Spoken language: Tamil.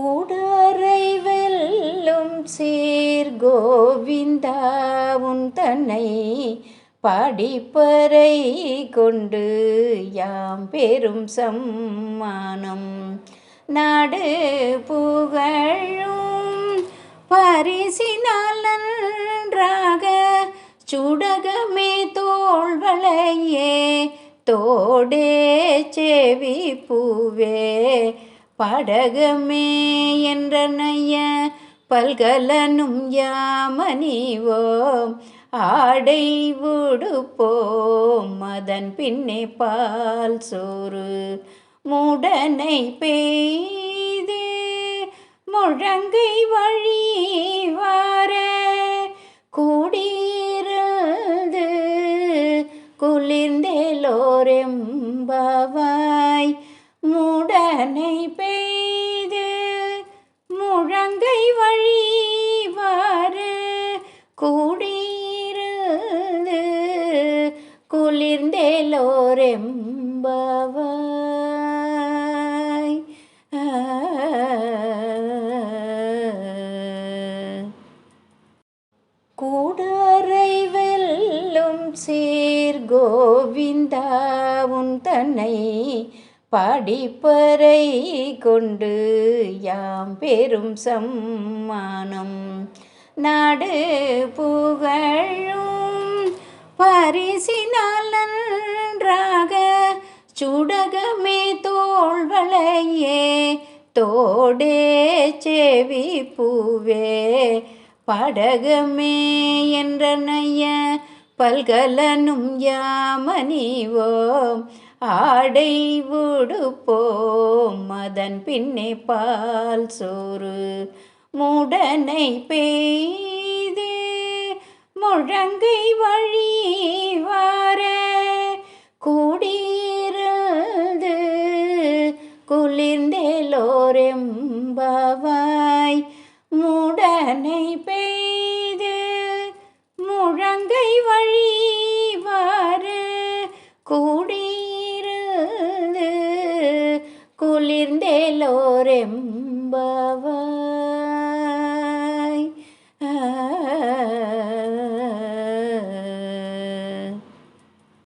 கூடரை வெல்லும் சீர் கோவிந்தா உன் தன்னை படிப்பறை கொண்டு யாம் பெரும் சம்மானம். நாடு புகழும் பரிசினால் நன்றாக சுடகமே தோள்வளையே தோடே செவி பூவே படகமே என்றனைய பல்கலனும் யாமணிவோம் ஆடை உடுப்போம் அதன் பின்னே பால் சோறு முடனை பெய்து முழங்கை வழி வார கூடியிருந்து குளிர்ந்தேலோரெம்பவா முடனை பெய்து முழங்கை வழி வார கூடியிருந்து குளிர்ந்தேலோரெம்பவாய். கூடரை வெல்லும் சீர் கோவிந்தா உன் தன்னை படிப்பறை கொண்டு யாம் பெரும் சம்மானம். நாடு புகழும் பரிசினால் நன்றாக சுடகமே தோள்வளையே தோடே செவி பூவே படகமே என்றனைய பல்கலனும் யாமணிவோம் ஆடை உடுப்போம். அதன் பின்னே பால் சோறு முடனை பெய்து. முழங்கை வழி வார கூடியிருந்து குளிர்ந்தேலோரெம்பவாய் முடனை பெய் ಕಂಡೆಲೋರೆಂಬವ